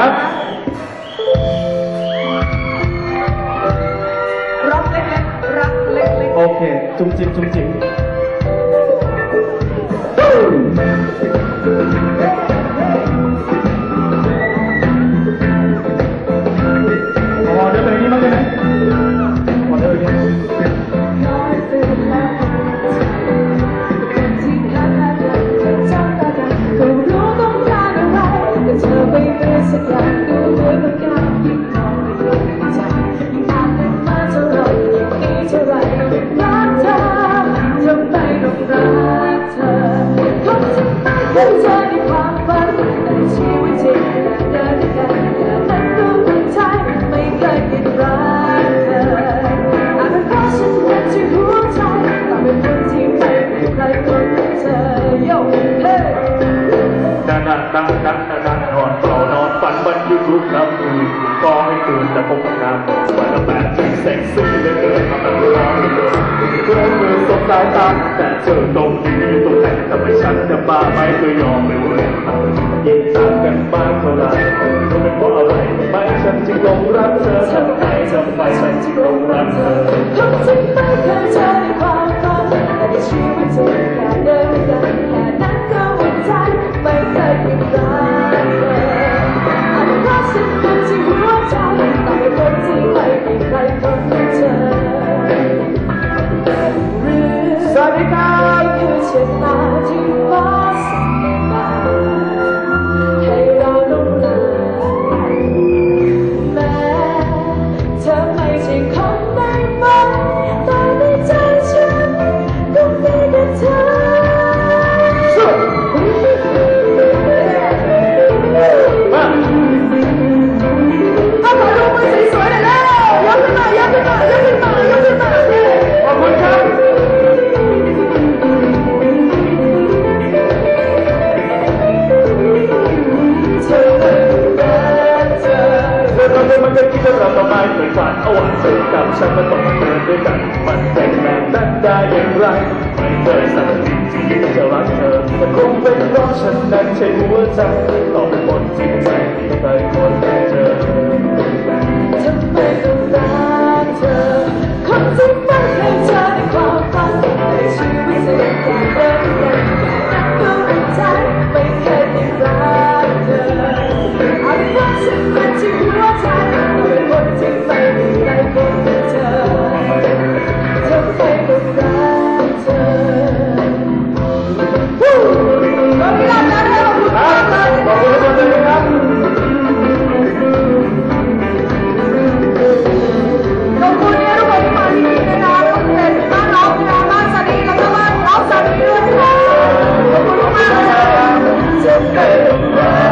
ครับ รักเล็กๆรักเล็ก โอเค จุ๊มจิ๊บจุ๊มจิ๊บ ดังดังดังดังดังดังนอนเฝ้านอนฝันวันยุดทุกค่ำคืนก็ให้ตื่นแต่พบกับงานวันละแปดที่เซ็กซี่เหลือเกินทำให้ร้องเหลือเกินเพื่อนมือสบสายตาแต่เธอตรงนี้ตรงไหนทำไมฉันจะบ้าไม่เคยยอมไม่เว้ยยิ่งต่างกันมากเท่าไหร่รู้เป็นเพราะอะไรทำไมฉันจึงหลงรักเธอทำไมทำไมฉันจึงหลงรักเธอคนที่ไม่เคยเจอ ช เธอตอนนี้มันก็คิดว่าเราต่องไม่เคยฝันเอาวันเธอกับฉันมาต้องเดินด้วยกัน มันเป็นแบบนั้นได้อย่างไร ไม่เคยสักทีที่จะรักเธอแต่คงเป็นเพราะฉันนั้นใช้หัวใจต้องเป็นคนจริงใจ Lord.